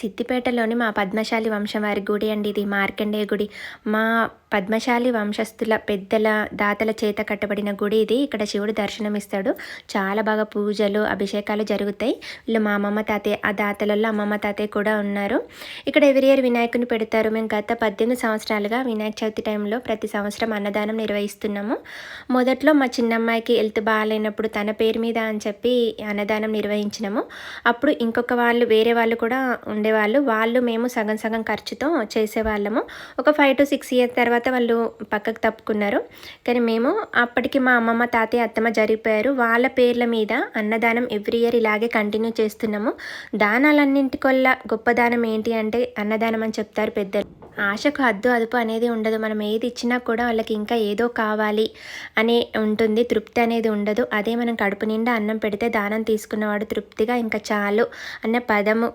సిద్దిపేటలోని మా పద్మశాలి వంశం వారి గుడి అండి ఇది మార్కండేయ గుడి. మా పద్మశాలి వంశస్థుల పెద్దల దాతల చేత కట్టబడిన గుడి ఇది. ఇక్కడ శివుడు దర్శనమిస్తాడు. చాలా బాగా పూజలు అభిషేకాలు జరుగుతాయి. వీళ్ళు మా అమ్మమ్మ తాతయ్య ఆ దాతలలో అమ్మమ్మ తాతయ్య కూడా ఉన్నారు. ఇక్కడ ఎవరి ఇయర్ వినాయకుని పెడతారు. మేము గత పద్దెనిమిది సంవత్సరాలుగా వినాయక చవితి టైంలో ప్రతి సంవత్సరం అన్నదానం నిర్వహిస్తున్నాము. మొదట్లో మా చిన్నమ్మాయికి హెల్త్ బాగాలేనప్పుడు తన పేరు మీద అని చెప్పి అన్నదానం నిర్వహించినాము. అప్పుడు ఇంకొక వాళ్ళు వేరే వాళ్ళు కూడా ఉండేవాళ్ళు. వాళ్ళు మేము సగం సగం ఖర్చుతో చేసేవాళ్ళము. ఒక ఫైవ్ టు సిక్స్ ఇయర్స్ తర్వాత వాళ్ళు పక్కకు తప్పుకున్నారు. కానీ మేము అప్పటికి మా అమ్మమ్మ తాతయ్య అత్తమ్మ జరిగిపోయారు వాళ్ళ పేర్ల మీద అన్నదానం ఎవ్రీ ఇయర్ ఇలాగే కంటిన్యూ చేస్తున్నాము. దానాలన్నింటికొల్ల గొప్ప దానం ఏంటి అంటే అన్నదానం అని చెప్తారు పెద్దలు. ఆశకు హద్దు అదుపు అనేది ఉండదు. మనం ఏది ఇచ్చినా కూడా వాళ్ళకి ఇంకా ఏదో కావాలి అని ఉంటుంది. తృప్తి అనేది ఉండదు. అదే మనం కడుపు నిండా అన్నం పెడితే దానం తీసుకున్నవాడు తృప్తిగా ఇంకా చాలు అన్న పదము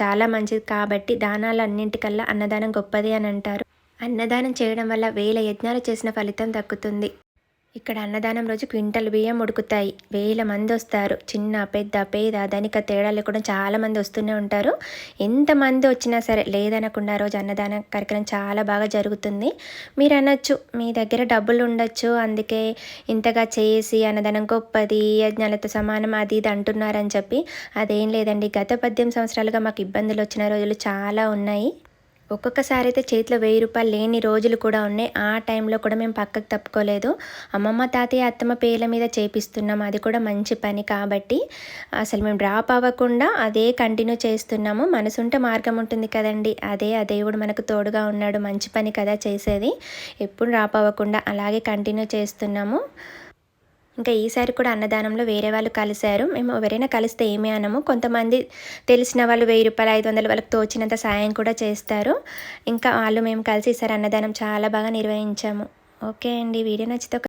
చాలా మంచిది. కాబట్టి దానాలు అన్నింటికల్లా అన్నదానం గొప్పది అని అంటారు. అన్నదానం చేయడం వల్ల వేల యజ్ఞాలు చేసిన ఫలితం దక్కుతుంది. ఇక్కడ అన్నదానం రోజు క్వింటల్ బియ్యం ఉడుకుతాయి. వేల మంది వస్తారు. చిన్న పెద్ద పేద ధనిక తేడాలు కూడా చాలామంది వస్తూనే ఉంటారు. ఎంతమంది వచ్చినా సరే లేదనకుండా రోజు అన్నదాన కార్యక్రమం చాలా బాగా జరుగుతుంది. మీరు అనొచ్చు మీ దగ్గర డబ్బులు ఉండొచ్చు. అందుకే ఇంతగా చేసి అన్నదానం గొప్పది యజ్ఞాలతో సమానం అది ఇది అంటున్నారని చెప్పి. అదేం లేదండి. గత పద్దెనిమిది సంవత్సరాలుగా మాకు ఇబ్బందులు వచ్చిన రోజులు చాలా ఉన్నాయి. ఒక్కొక్కసారి అయితే చేతిలో వెయ్యి రూపాయలు లేని రోజులు కూడా ఉన్నాయి. ఆ టైంలో కూడా మేము పక్కకు తప్పుకోలేదు. అమ్మమ్మ తాతయ్య అత్తమ్మ పేర్ల మీద చేపిస్తున్నాం. అది కూడా మంచి పని కాబట్టి అసలు మేము డ్రాప్ అవ్వకుండా అదే కంటిన్యూ చేస్తున్నాము. మనసుంటే మార్గం ఉంటుంది కదండి. అదే ఆ దేవుడు మనకు తోడుగా ఉన్నాడు. మంచి పని కదా చేసేది. ఎప్పుడు డ్రాప్ అవ్వకుండా అలాగే కంటిన్యూ చేస్తున్నాము. ఇంకా ఈసారి కూడా అన్నదానంలో వేరే వాళ్ళు కలిశారు. మేము ఎవరైనా కలిస్తే ఏమి అనము. కొంతమంది తెలిసిన వాళ్ళు వెయ్యి రూపాయలు ఐదు వందలు వాళ్ళకి తోచినంత సాయం కూడా చేస్తారు. ఇంకా వాళ్ళు మేము కలిసి ఈసారి అన్నదానం చాలా బాగా నిర్వహించాము. ఓకే అండి. వీడియో నచ్చితే ఒక